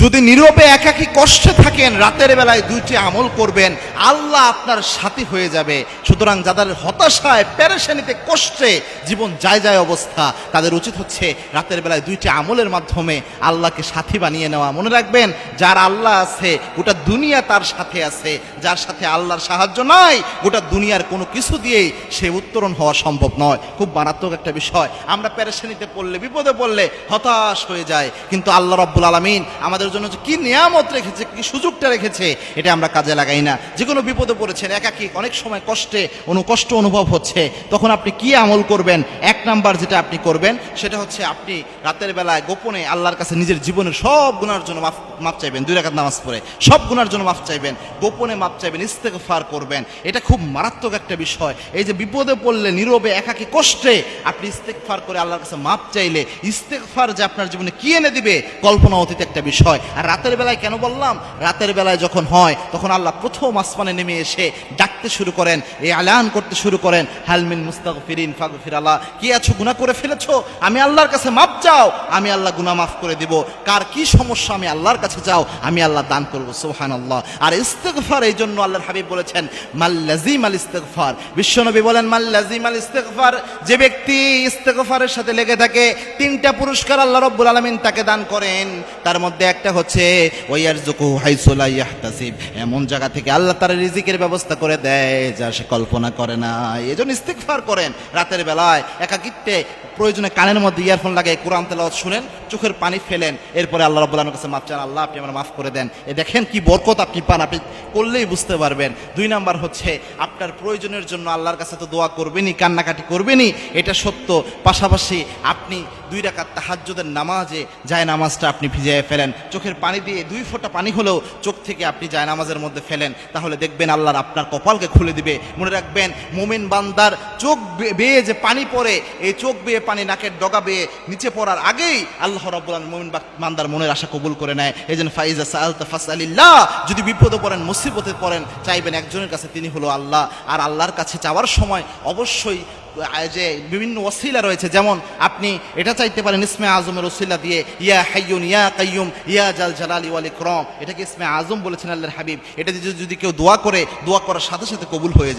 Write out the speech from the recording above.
যদি নীরবে একাকী কষ্টে থাকেন, রাতের বেলায় দুইটি আমল করবেন, আল্লাহ আপনার সাথী হয়ে যাবে। সুতরাং যাদের হতাশায় প্যারেশানিতে কষ্টে জীবন যায় যায় অবস্থা, তাদের উচিত হচ্ছে রাতের বেলায় দুইটি আমলের মাধ্যমে আল্লাহকে সাথী বানিয়ে নেওয়া। মনে রাখবেন, যার আল্লাহ আছে, গোটা দুনিয়া তার সাথে আছে। যার সাথে আল্লাহর সাহায্য নাই, গোটা দুনিয়ার কোনো কিছু দিয়েই সে উত্তরণ হওয়া সম্ভব নয়। খুব মারাত্মক একটা বিষয়। আমরা প্যারেশানিতে পড়লে, বিপদে পড়লে হতাশ হয়ে যায়। কিন্তু আল্লাহ রব্বুল আলমিন আমাদের জন্য যে কি নিয়ামত রেখেছে, কি সুযোগটা রেখেছে, এটা আমরা কাজে লাগাই না। যে কোনো বিপদে পড়েছেন, একাকি, অনেক সময় কষ্টে কষ্ট অনুভব হচ্ছে, তখন আপনি কি আমল করবেন? এক নাম্বার যেটা আপনি করবেন, সেটা হচ্ছে আপনি রাতের বেলায় গোপনে আল্লাহর কাছে নিজের জীবনের সব গুণার জন্য মাফ মাপ চাইবেন, দুই রাকাত নামাজ পড়ে। সব গুণার জন্য মাফ চাইবেন, গোপনে মাপ চাইবেন, ইস্তেগফার করবেন। এটা খুব মারাত্মক একটা বিষয়। এই যে বিপদে পড়লে, নীরবে, একাকি, কষ্টে আপনি ইস্তেগফার করে আল্লাহর কাছে মাপ চাইলে, ইস্তেগফার যে আপনার জীবনে কি এনে দিবে, কল্পনা অতীত একটা বিষয়। আর রাতের বেলায় কেন বললাম? রাতের বেলায় যখন হয়, তখন আল্লাহ প্রথম আসমানে নেমে এসে ডাকতে শুরু করেন, এই আলান করতে শুরু করেন হালমিন মুস্তাগফিরিন ফাগফির আল্লাহ, কি আছো, গুনাহ করে ফেলেছো? আমি আল্লাহর কাছে মাপ চাও, আমি আল্লাহ গুনাহ মাফ করে দিব। কার কি সমস্যা, আমি আল্লাহর কাছে চাও, আমি আল্লাহ দান করব সুহান আল্লাহ আর ইস্তেগফার, এই জন্য আল্লাহর হাবিব বলেছেন মাল্লাজিম আল ইস্তেগফার। বিশ্বনবী বলেন মাল্লাজিম আল ইস্তেগফার, যে ব্যক্তি ইস্তেগফারের সাথে লেগে থাকে, তিনটা পুরস্কার আল্লাহ রব্বুল আলমিন তাকে দান করেন। তার মধ্যে একটা হচ্ছে ওয়ার জুকু হাইসুলা ইয়াহতাসিব। এমন জায়গা থেকে আল্লাহ তার রিজিকের ব্যবস্থা করে দেয়, যা সে কল্পনা করে না। এই জন্য ইস্তেগফার করেন রাতের বেলায়। একাকিত্বে প্রয়োজনে কানের মধ্যে ইয়ারফোন লাগে কোরআন তেলাওয়াত শুনেন, চোখের পানি ফেলেন। এরপরে আল্লাহ রব্বুল কাছে মাফ চান আল্লাহ, আপনি আমার মাফ করে দেন। এ দেখেন কি বরকত আপনি পান, আপনি করলেই বুঝতে পারবেন। দুই নাম্বার হচ্ছে, আপনার প্রয়োজনের জন্য আল্লাহর কাছে তো দোয়া করবেনই, কান্নাকাটি করবেনই, এটা সত্য। পাশাপাশি আপনি দুই রাকাত তাহাজ্জুদের নামাজে যায় নামাজটা আপনি ভিজিয়ে ফেলেন। চোখের পানি দিয়ে দুই ফোঁটা পানি হলেও চোখ থেকে আপনি যায় নামাজের মধ্যে ফেলেন। তাহলে দেখবেন আল্লাহর আপনার কপালকে খুলে দিবে। মনে রাখবেন, মোমেন বান্দার চোখ বেয়ে যে পানি পড়ে, এই চোখ বেয়ে পানি নাকের ডগা বেয়ে নিচে পড়ার আগেই আল্লাহ রব্বুল মোমেন বান্দার মনের আশা কবুল করে নেয়। এই জন্য ফাইজা সাহতা ফাসআলিল্লাহ, যদি বিপদে পড়েন, মুসিবতে পড়েন, চাইবেন একজনের কাছে তিনি হলো আল্লাহ। আর আল্লাহর কাছে চাওয়ার সময় অবশ্যই যে বিভিন্ন ওসিলা রয়েছে, যেমন আপনি এটা চাইতে পারেন ইসমে আজমের ওসিলা দিয়ে, ইয়া হাইয়ুন ইয়া কাইয়ুম, ইয়া জাল জালাল ওয়ালি ক্রম এটাকে ইসমে আজম বলেছেন আল্লাহর হাবিব। এটা যদি কেউ দোয়া করে, দোয়া করার সাথে সাথে কবুল হয়ে যায়।